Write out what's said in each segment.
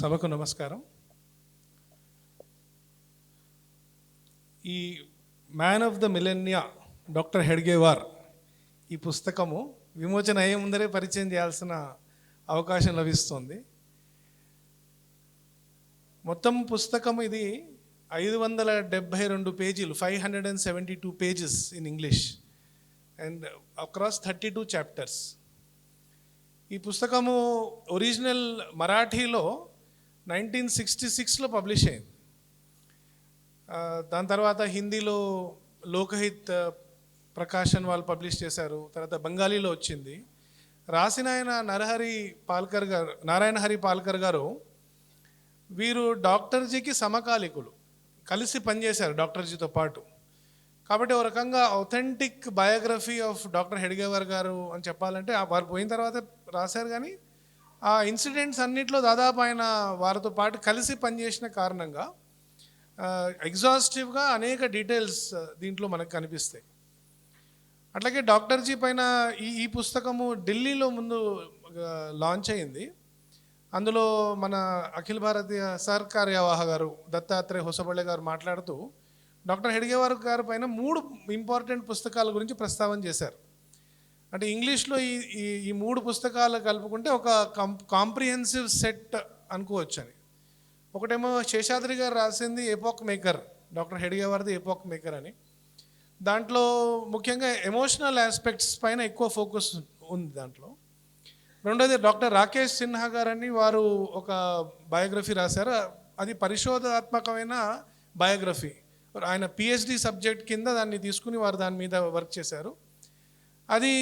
సభకు నమస్కారం. ఈ man of the millennia doctor Hedgewar ఈ పుస్తకము విమోచన అయ్యే ముందరే పరిచయం చేయాల్సిన అవకాశం లభిస్తుంది. మొత్తం పుస్తకం ఇది ఐదు వందల డెబ్భై రెండు పేజీలు five hundred and seventy two pages in English. And across thirty two chapters. ఈ పుస్తకము ఒరిజినల్ మరాఠీలో నైన్టీన్ సిక్స్టీ సిక్స్లో పబ్లిష్ అయింది. దాని తర్వాత హిందీలో లోకహిత్ ప్రకాశన్ వాళ్ళు పబ్లిష్ చేశారు. తర్వాత బెంగాలీలో వచ్చింది. రాసిన ఆయన నరహరి పాల్కర్ గారు నారాయణ హరి పాల్కర్ గారు వీరు డాక్టర్జీకి సమకాలికులు. కలిసి పనిచేశారు డాక్టర్జీతో పాటు. కాబట్టి ఒక రకంగా authentic biography of doctor Hedgewar గారు అని చెప్పాలంటే ఆ వారు పోయిన తర్వాత రాశారు కానీ ఆ ఇన్సిడెంట్స్ అన్నింటిలో దాదాపు ఆయన వారితో పాటు కలిసి పనిచేసిన కారణంగా ఎగ్జాస్టివ్గా అనేక డీటెయిల్స్ దీంట్లో మనకు కనిపిస్తాయి. అట్లాగే డాక్టర్జీ పైన ఈ ఈ పుస్తకము ఢిల్లీలో ముందు లాంచ్ అయింది. అందులో మన అఖిల భారతీయ సర్కార్యవాహ గారు దత్తాత్రేయ హొసబళ్ళే గారు మాట్లాడుతూ డాక్టర్ హెడ్గేవార్ గారి పైన మూడు ఇంపార్టెంట్ పుస్తకాల గురించి ప్రస్తావన చేశారు. అంటే ఇంగ్లీష్లో ఈ ఈ మూడు పుస్తకాలు కలుపుకుంటే ఒక కం కాంప్రిహెన్సివ్ సెట్ అనుకోవచ్చు అని ఒకటేమో శేషాద్రి గారు రాసింది ఎపోక్ మేకర్ డాక్టర్ హెడ్గేవార్ది ఎపోక్ మేకర్ అని. దాంట్లో ముఖ్యంగా ఎమోషనల్ ఆస్పెక్ట్స్ పైన ఎక్కువ ఫోకస్ ఉంది దాంట్లో. రెండోది డాక్టర్ రాకేష్ సిన్హా గారని వారు ఒక బయోగ్రఫీ రాశారు. అది పరిశోధాత్మకమైన బయోగ్రఫీ ఆయన పిహెచ్డి సబ్జెక్ట్ కింద దాన్ని తీసుకుని వారు దాని మీద వర్క్ చేశారు. అది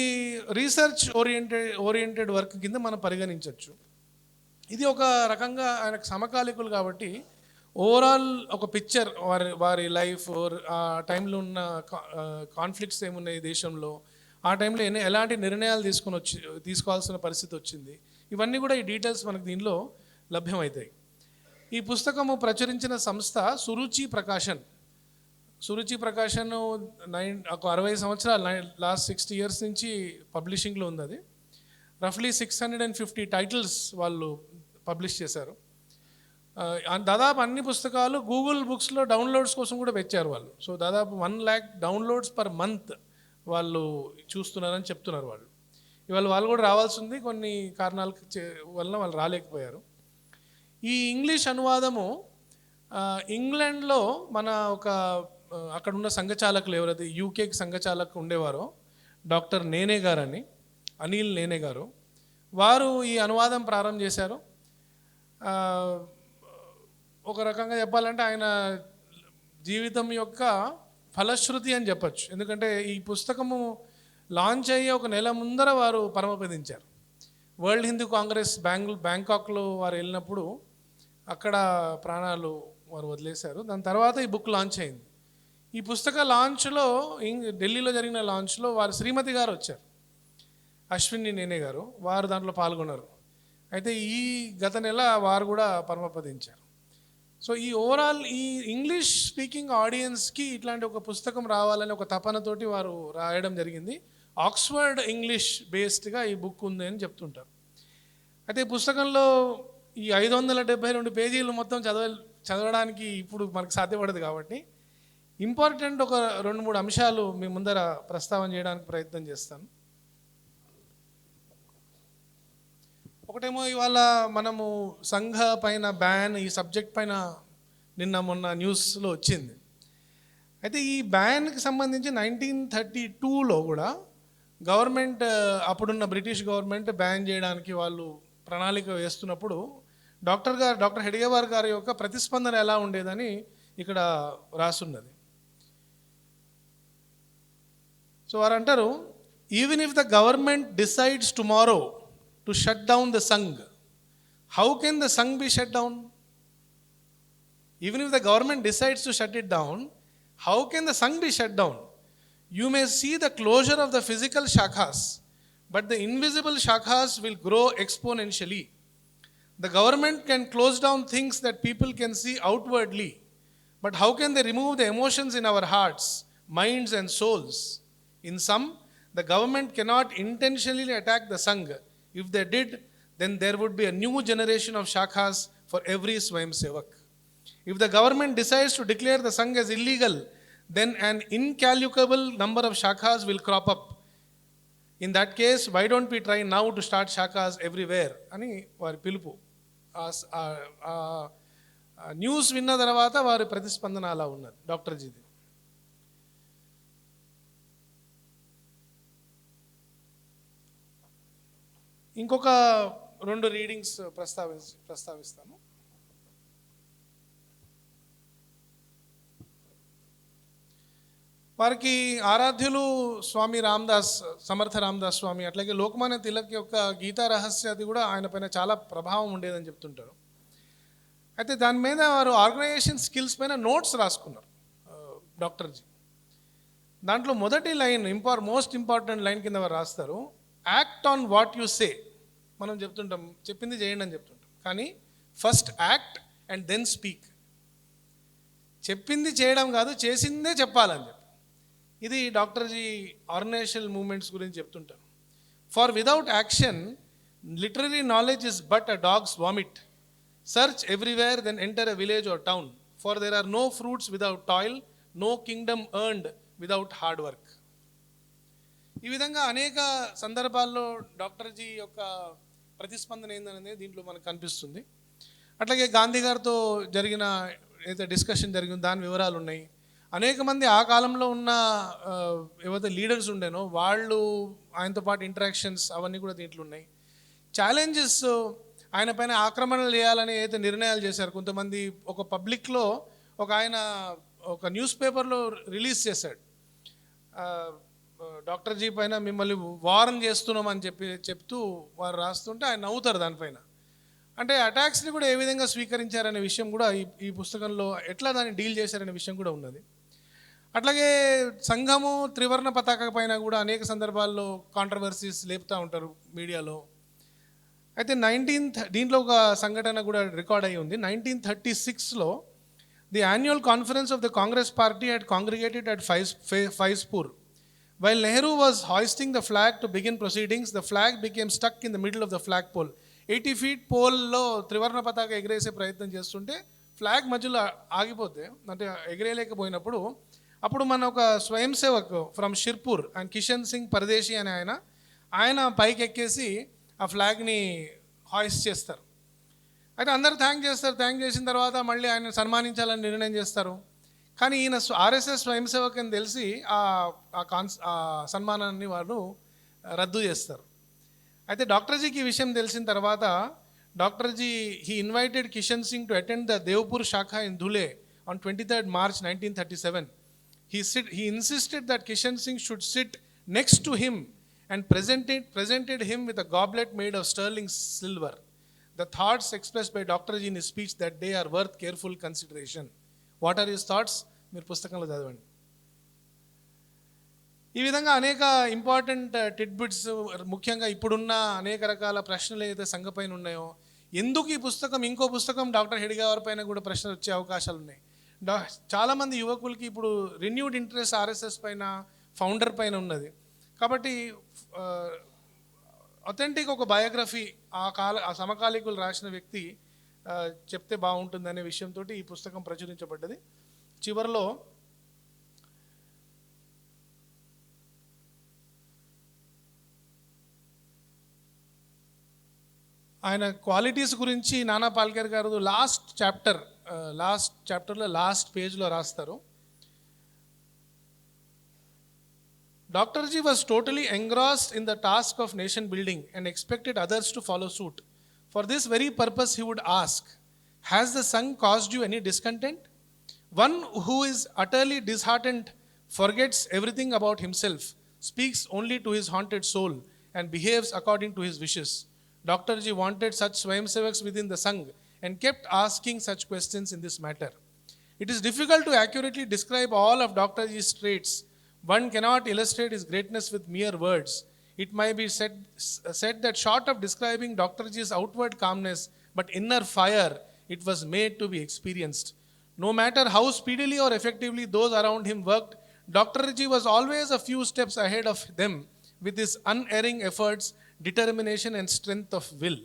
రీసెర్చ్ ఓరియంటెడ్ ఓరియంటెడ్ వర్క్ కింద మనం పరిగణించవచ్చు. ఇది ఒక రకంగా ఆయనకు సమకాలికులు కాబట్టి ఓవరాల్ ఒక పిక్చర్ వారి వారి లైఫ్ ఆ టైంలో ఉన్న కాన్ఫ్లిక్ట్స్ ఏమున్నాయి దేశంలో ఆ టైంలో ఎన్ని ఎలాంటి నిర్ణయాలు తీసుకొని వచ్చి తీసుకోవాల్సిన పరిస్థితి వచ్చింది ఇవన్నీ కూడా ఈ డీటెయిల్స్ మనకు దీనిలో లభ్యమవుతాయి. ఈ పుస్తకము ప్రచురించిన సంస్థ సురుచి ప్రకాశన్. సురుచి ప్రకాశన్ నైన్ ఒక అరవై సంవత్సరాలు లాస్ట్ సిక్స్టీ ఇయర్స్ నుంచి పబ్లిషింగ్లో ఉంది అది. రఫ్లీ six hundred and fifty titles వాళ్ళు పబ్లిష్ చేశారు. దాదాపు అన్ని పుస్తకాలు గూగుల్ బుక్స్లో డౌన్లోడ్స్ కోసం కూడా పెట్టారు వాళ్ళు. సో దాదాపు one lakh downloads per month వాళ్ళు చూస్తున్నారని చెప్తున్నారు వాళ్ళు. ఇవాళ వాళ్ళు కూడా రావాల్సి ఉంది కొన్ని కారణాల చే- వలన వాళ్ళు రాలేకపోయారు. ఈ ఇంగ్లీష్ అనువాదము ఇంగ్లాండ్లో మన ఒక అక్కడ ఉన్న సంఘచాలకులు ఎవరైతే యూకేకి సంఘచాలకు ఉండేవారో డాక్టర్ నేనే గారని అనిల్ నేనే గారు వారు ఈ అనువాదం ప్రారంభం చేశారు. ఒక రకంగా చెప్పాలంటే ఆయన జీవితం యొక్క ఫలశ్రుతి అని చెప్పచ్చు. ఎందుకంటే ఈ పుస్తకము లాంచ్ అయ్యి ఒక నెల ముందర వారు పరమపదించారు. వరల్డ్ హిందూ కాంగ్రెస్ బ్యాంగ్ బ్యాంకాక్లో వారు వెళ్ళినప్పుడు అక్కడ ప్రాణాలు వారు వదిలేశారు. దాని తర్వాత ఈ బుక్ లాంచ్ అయింది. ఈ పుస్తక లాంచ్లో ఢిల్లీలో జరిగిన లాంచ్లో వారు శ్రీమతి గారు వచ్చారు. అశ్విని నేనే గారు వారు దాంట్లో పాల్గొన్నారు. అయితే ఈ గత నెల వారు కూడా పరమపదించారు. సో ఈ ఓవరాల్ ఈ ఇంగ్లీష్ స్పీకింగ్ ఆడియన్స్కి ఇట్లాంటి ఒక పుస్తకం రావాలని ఒక తపనతోటి వారు రాయడం జరిగింది. ఆక్స్ఫర్డ్ ఇంగ్లీష్ బేస్డ్గా ఈ బుక్ ఉంది అని చెప్తుంటారు. అయితే ఈ పుస్తకంలో ఈ ఐదు వందల డెబ్బై రెండు పేజీలు మొత్తం చదవ చదవడానికి ఇప్పుడు మనకు సాధ్యపడదు కాబట్టి ఇంపార్టెంట్ ఒక రెండు మూడు అంశాలు మీ ముందర ప్రస్తావన చేయడానికి ప్రయత్నం చేస్తాను. ఒకటేమో ఇవాళ మనము సంఘ పైన బ్యాన్ ఈ సబ్జెక్ట్ పైన నిన్న మొన్న న్యూస్లో వచ్చింది. అయితే ఈ బ్యాన్కి సంబంధించి నైన్టీన్ థర్టీ టూలో కూడా గవర్నమెంట్ అప్పుడున్న బ్రిటిష్ గవర్నమెంట్ బ్యాన్ చేయడానికి వాళ్ళు ప్రణాళిక వేస్తున్నప్పుడు డాక్టర్ గారు డాక్టర్ హెడిగేవార్ గారి యొక్క ప్రతిస్పందన ఎలా ఉండేదని ఇక్కడ రాసున్నది. సో వారు అంటారు even if the government decides tomorrow to shut down the Sangh how can the Sangh be shut down even if the government decides to shut it down, how can the sun be shut down? You may see the closure of the physical shakhas, but the invisible shakhas will grow exponentially. The government can close down things that people can see outwardly, but how can they remove the emotions in our hearts, minds, and souls? In sum, the government cannot intentionally attack the Sangh. If they did, then there would be a new generation of shakhas for every Swayam Sevak. If the government decides to declare the Sangh as illegal, then an incalculable number of shakhas will crop up. In that case, why don't we try now to start shakhas everywhere? అని వారి పిలుపు ఆ స- ఆ- ఆ- ఆ news విన్న తర్వాత వారి ప్రతిస్పందన అలా ఉన్నది డాక్టర్ ఇంకొక రెండు రీడింగ్స్ ప్రస్తావి ప్రస్తావిస్తాను. వారికి ఆరాధ్యులు స్వామి రామదాస్ సమర్థ రామదాస్ స్వామి అట్లాగే లోకమాన్య తిలక్ యొక్క గీతా రహస్యాది కూడా ఆయన పైన చాలా ప్రభావం ఉండేదని చెప్తుంటారు. అయితే దాని మీద వారు ఆర్గనైజేషన్ స్కిల్స్ పైన నోట్స్ రాసుకున్నారు డాక్టర్జీ దాంట్లో మొదటి line impor most important line కింద వారు రాస్తారు act on what you say. మనం చెప్తుంటాం చెప్పింది చేయండి అని చెప్తుంటాం. కానీ first act and then speak. చెప్పింది చేయడం కాదు చేసిందే చెప్పాలని చెప్పి. ఇది డాక్టర్జీ ఆర్గనైజేషనల్ మూమెంట్స్ గురించి చెప్తుంటారు. For without action literary knowledge is but a dog's vomit. Search everywhere then enter a village or town. For there are no fruits without toil no kingdom earned without hard work. ఈ విధంగా అనేక సందర్భాల్లో డాక్టర్జీ యొక్క ప్రతిస్పందన ఏందనేది దీంట్లో మనకు కనిపిస్తుంది. అట్లాగే గాంధీ గారితో జరిగిన ఏదైతే డిస్కషన్ జరిగింది దాని వివరాలు ఉన్నాయి అనేక మంది ఆ కాలంలో ఉన్న ఏవైతే లీడర్స్ ఉండేనో వాళ్ళు ఆయనతో పాటు ఇంటరాక్షన్స్ అవన్నీ కూడా దీంట్లో ఉన్నాయి. ఛాలెంజెస్ ఆయన పైన ఆక్రమణలు చేయాలని ఏదైతే నిర్ణయాలు చేశారు కొంతమంది ఒక పబ్లిక్లో ఒక ఆయన ఒక న్యూస్ పేపర్లో రిలీజ్ చేశాడు. డాక్టర్ జీ పైన మిమ్మల్ని వారం చేస్తున్నాం అని చెప్పి చెప్తూ వారు రాస్తుంటే ఆయన నవ్వుతారు దానిపైన. అంటే అటాక్స్ని కూడా ఏ విధంగా స్వీకరించారనే విషయం కూడా ఈ ఈ పుస్తకంలో ఎట్లా దాన్ని డీల్ చేశారనే విషయం కూడా ఉన్నది. అట్లాగే సంఘము త్రివర్ణ పతాక పైన కూడా అనేక సందర్భాల్లో కాంట్రవర్సీస్ లేపుతూ ఉంటారు మీడియాలో. అయితే నైన్టీన్త్ దీంట్లో ఒక సంఘటన కూడా రికార్డ్ అయి ఉంది. నైన్టీన్ థర్టీ సిక్స్లో the annual conference of the Congress party at congregated at Faiz Faizpur While Nehru was hoisting the flag to begin proceedings, the flag became stuck in the middle of the flagpole. Eighty feet పోల్లో త్రివర్ణ పతాక ఎగిరేసే ప్రయత్నం చేస్తుంటే flag మధ్యలో ఆగిపోతే అంటే ఎగిరేయలేకపోయినప్పుడు అప్పుడు మన ఒక swayamsevak from Shirpur and Kishan Singh Pardeshi అనే ఆయన ఆయన పైకి ఎక్కేసి ఆ ఫ్లాగ్ని హాయిస్ట్ చేస్తారు. అయితే అందరు థ్యాంక్ చేస్తారు. థ్యాంక్ చేసిన తర్వాత మళ్ళీ ఆయన సన్మానించాలని నిర్ణయం చేస్తారు. కానీ ఈయన ఆర్ఎస్ఎస్ స్వయంసేవకని తెలిసి ఆ కాన్స్ ఆ సన్మానాన్ని వారు రద్దు చేస్తారు. అయితే డాక్టర్జీకి ఈ విషయం తెలిసిన తర్వాత డాక్టర్జీ he invited Kishan Singh to attend the Devpur shakha in Dhule on twenty third March nineteen thirty seven he sit he insisted that Kishan Singh should sit next to him and presented presented him with a goblet made of sterling silver the thoughts express by డాక్టర్జీ in speech that day are worth careful consideration. What are use thoughts మీరు పుస్తకంలో చదవండి. ఈ విధంగా అనేక important tidbits uh, uh, ముఖ్యంగా ఇప్పుడున్న అనేక రకాల ప్రశ్నలు ఏదైతే సంఘపైన ఉన్నాయో ఎందుకు ఈ పుస్తకం ఇంకో పుస్తకం డాక్టర్ హెడిగావర్ పైన కూడా ప్రశ్నలు వచ్చే అవకాశాలు ఉన్నాయి. డా చాలామంది యువకులకి ఇప్పుడు రిన్యూడ్ ఇంట్రెస్ట్ ఆర్ఎస్ఎస్ పైన ఫౌండర్ పైన ఉన్నది. కాబట్టి uh, అథెంటిక్ ఒక బయోగ్రఫీ ఆ కాల ఆ సమకాలీకులు రాసిన వ్యక్తి చెప్తే బాగుంటుంది అనే విషయంతో ఈ పుస్తకం ప్రచురించబడ్డది. చివరిలో ఆయన క్వాలిటీస్ గురించి Nana Palkar garu last chapter last చాప్టర్లో లాస్ట్ పేజ్లో రాస్తారు. డాక్టర్జీ was totally engrossed in the task of nation building and expected others to follow suit. For this very purpose, he would ask Has the sun caused you any discontent? One who is utterly disheartened forgets everything about himself, speaks only to his haunted soul, and behaves according to his wishes. Dr. G wanted such Swayamsevaks within the Sangh and kept asking such questions in this matter. It is difficult to accurately describe all of Dr. G's traits. One cannot illustrate his greatness with mere words. It might be said, said that short of describing Dr. G's outward calmness, but inner fire, it was made to be experienced. No matter how speedily or effectively those around him worked, Dr. G was always a few steps ahead of them with his unerring efforts, determination, and strength of will.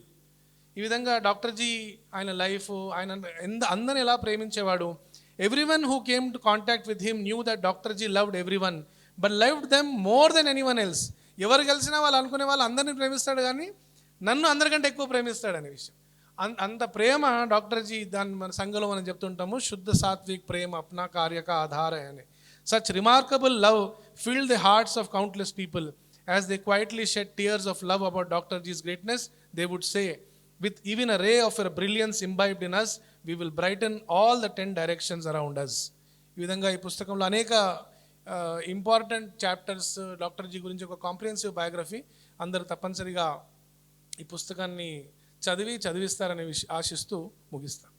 ఈ విధంగా doctor G ఆయన life ఆయన ఎంత అందరిని ఎలా ప్రేమించేవాడు everyone who came to contact with him knew that doctor ji loved everyone but loved them more than anyone else ఎవరు కలిసినా వాళ్ళు అనుకునే వాళ్ళు అందరినీ ప్రేమిస్తాడు కానీ నన్ను అందరికంటే ఎక్కువ ప్రేమిస్తాడు అనే విషయం. అంత అంత ప్రేమ డాక్టర్ జీ దాన్ని మన సంఘంలో మనం చెప్తుంటాము శుద్ధ సాత్విక్ ప్రేమ అప్నా కార్యక ఆధార అని. Such remarkable love fill the hearts of countless people as they quietly shed tears of love about doctor ji's greatness they would say with even a ray of uh brilliance imbibed in us we will brighten all the ten directions around us ఈ విధంగా ఈ పుస్తకంలో అనేక important chapters doctor G గురించి ఒక comprehensive biography అందరూ తప్పనిసరిగా ఈ పుస్తకాన్ని చదివి చదివిస్తారనే విష ఆశిస్తూ ముగిస్తాను